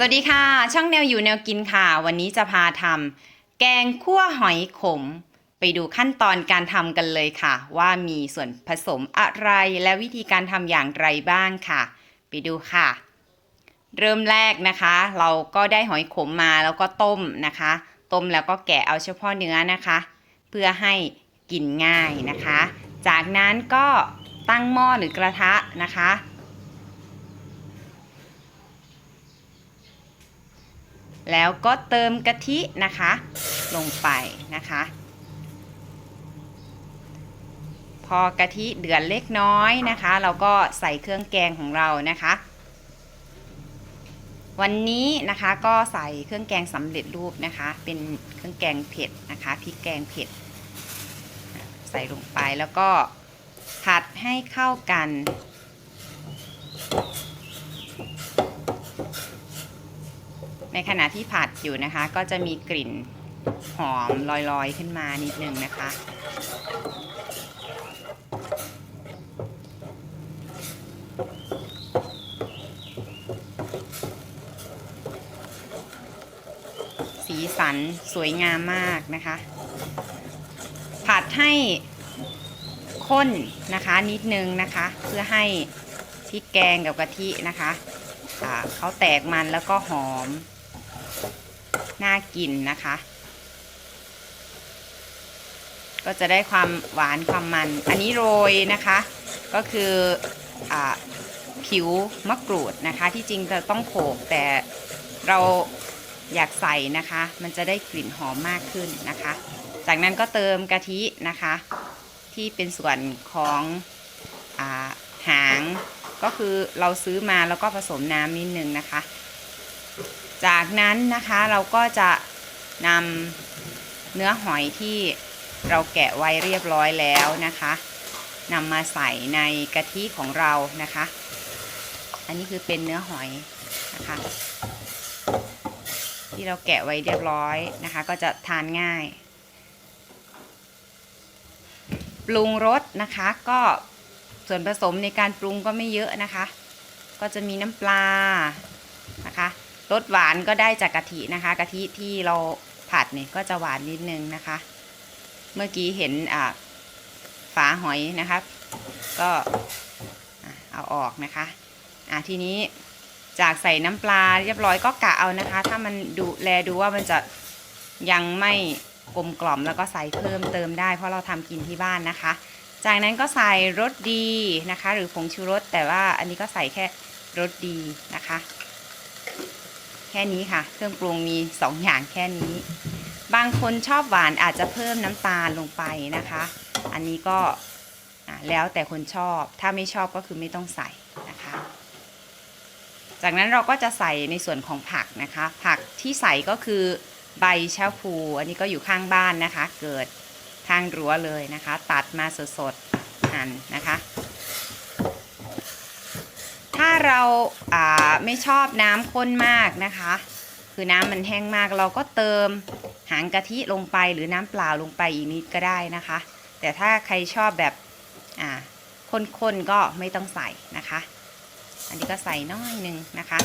สวัสดีค่ะ ช่องแนวอยู่แนวกินค่ะ วันนี้จะพาทำแกงคั่วหอยขม ไปดูขั้นตอนการทำกันเลยค่ะ ว่ามีส่วนผสมอะไรและวิธีการทำอย่างไรบ้างค่ะ ไปดูค่ะ เริ่มแรกนะคะ เราก็ได้หอยขมมาแล้วก็ต้มนะคะ ต้มแล้วก็แกะเอาเฉพาะเนื้อนะคะ เพื่อให้กินง่ายนะคะ จากนั้นก็ตั้งหม้อหรือกระทะนะคะ แล้วก็เติมกะทินะคะ ลงไปนะคะ พอกะทิเดือดเล็กน้อยนะคะ เราก็ใส่เครื่องแกงของเรานะคะ วันนี้นะคะก็ใส่เครื่องแกงสำเร็จรูปนะคะ เป็นเครื่องแกงเผ็ดนะคะพริกแกงเผ็ด ใส่ลงไปแล้วก็ผัดให้เข้ากัน ในขณะที่ผัดอยู่นะคะ ก็จะมีกลิ่นหอมลอยๆขึ้นมานิดนึงนะคะ สีสันสวยงามมากนะคะ ผัดให้ข้นนะคะนิดนึงนะคะ เพื่อให้พริกแกงกับกะทินะคะอ่าเขาแตกมันแล้วก็หอม น่ากินนะคะ ก็จะได้ความหวานความมัน อันนี้โรยนะคะ ก็คืออาผิวมะกรูดนะคะ ที่จริงจะต้องโขกแต่เรา อยากใส่นะคะ มันจะได้กลิ่นหอมมากขึ้นนะคะ จากนั้นก็เติมกะทินะคะ ที่เป็นส่วนของอาหางก็คือเราซื้อมาแล้วก็ผสมน้ำนิดนึงนะคะ จากนั้นนะคะเราก็จะนำเนื้อหอยที่เราแกะไว้เรียบร้อยแล้วนะคะนำมาใส่ในกะทิของเรานะคะ อันนี้คือเป็นเนื้อหอยนะคะ ที่เราแกะไว้เรียบร้อยนะคะ ก็จะทานง่าย ปรุงรสนะคะก็ส่วนผสมในการปรุงก็ไม่เยอะนะคะ ก็จะมีน้ำปลานะคะรสหวานก็ได้จากกะทินะคะกะทิที่เราผัดเนี่ยก็จะหวานนิดนึงนะคะ เมื่อกี้เห็นอ่าฝาหอยนะคะก็เอาออกนะคะอะทีนี้ จากใส่น้ำปลาเรียบร้อยก็กะเอานะคะ ถ้ามันดูแลดูว่ามันจะยังไม่กลมกล่อมแล้วก็ใส่เพิ่มเติมได้เพราะเราทำกินที่บ้านนะคะ จากนั้นก็ใส่รสดีนะคะ หรือผงชูรสแต่ว่าอันนี้ก็ใส่แค่รสดีนะคะ แค่นี้ค่ะ เครื่องปรุงมี2ออย่างแค่นี้ บางคนชอบหวานอาจจะเพิ่มน้ำตาลลงไปนะคะ อันนี้ก็แล้วแต่คนชอบถ้าไม่ชอบก็คือไม่ต้องใส่นะคะ จากนั้นเราก็จะใส่ในส่วนของผักนะคะ ผักที่ใส่ก็คือใบชะพู อันนี้ก็อยู่ข้างบ้านนะคะ เกิดทางรั้วเลยนะคะ ตัดมาสดๆหั่นนะคะ ถ้าเราไม่ชอบน้ำข้นมากนะคะ คือน้ำมันแห้งมากเราก็เติมหางกะทิลงไปหรือน้ำเปล่าลงไปอีกนิดก็ได้นะคะ แต่ถ้าใครชอบแบบข้นๆก็ไม่ต้องใส่นะคะ อันนี้ก็ใส่น้อยหนึ่งนะคะ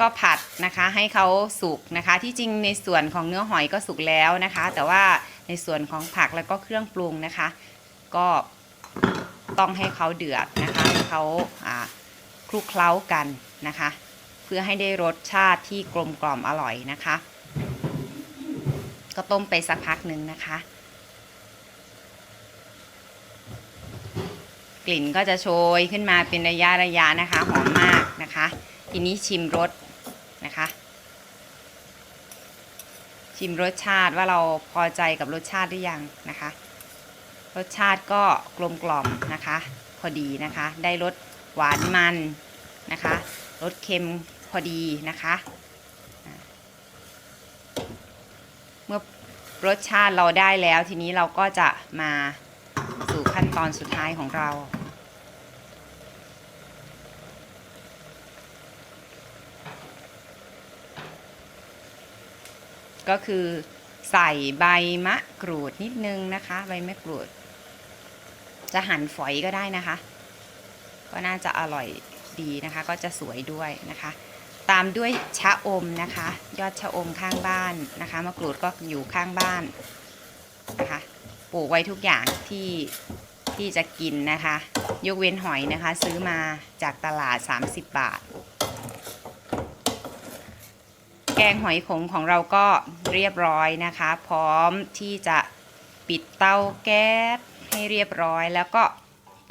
ก็ผัดนะคะให้เขาสุกนะคะ ที่จริงในส่วนของเนื้อหอยก็สุกแล้วนะคะ แต่ว่าในส่วนของผักแล้วก็เครื่องปรุงนะคะ ก็ต้องให้เขาเดือดนะคะให้เขาอ่า ลุกเคล้ากันนะคะ เพื่อให้ได้รสชาติที่กลมกล่อมอร่อยนะคะ ก็ต้มไปสักพักหนึ่งนะคะ กลิ่นก็จะโชยขึ้นมาเป็นระยะระยะนะคะหอมมากนะคะ ทีนี้ชิมรสนะคะ ชิมรสชาติว่าเราพอใจกับรสชาติหรือยังนะคะ รสชาติก็กลมกล่อมนะคะ พอดีนะคะได้รส หวานมันนะคะรสเค็มพอดีนะคะ เมื่อรสชาติเราได้แล้วทีนี้เราก็จะมาสู่ขั้นตอนสุดท้ายของเราก็คือใส่ใบมะกรูดนิดนึงนะคะ ใบมะกรูด จะหั่นฝอยก็ได้นะคะ ก็น่าจะอร่อยดีนะคะ ก็จะสวยด้วยนะคะ ตามด้วยชะอมนะคะ ยอดชะอมข้างบ้านนะคะมะกรูดก็อยู่ข้างบ้านนะคะปลูกไว้ทุกอย่างที่ที่จะกินนะคะ ยกเว้นหอยนะคะ ซื้อมาจากตลาด 30 บาท แกงหอยขมของเราก็เรียบร้อยนะคะ พร้อมที่จะปิดเตาแก๊สให้เรียบร้อยแล้วก็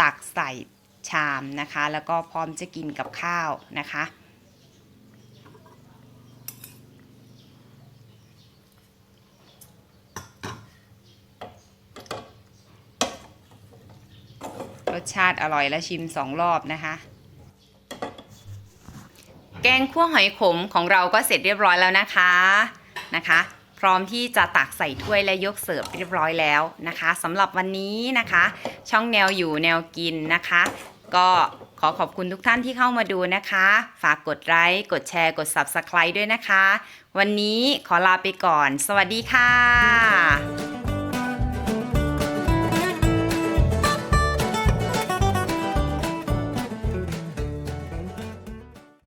ตักใส่ ชามนะคะ แล้วก็พร้อมจะกินกับข้าวนะคะ รสชาติอร่อยและชิมสองรอบนะคะแกงคั่วหอยขมของเราก็เสร็จเรียบร้อยแล้วนะคะนะคะ พร้อมที่จะตักใส่ถ้วยและยกเสิร์ฟเรียบร้อยแล้วนะคะสำหรับวันนี้นะคะ ช่องแนวอยู่แนวกินนะคะ ก็ขอขอบคุณทุกท่านที่เข้ามาดูนะคะ ฝากกดไลค์กดแชร์กด Subscribe ด้วยนะคะ วันนี้ขอลาไปก่อน สวัสดีค่ะ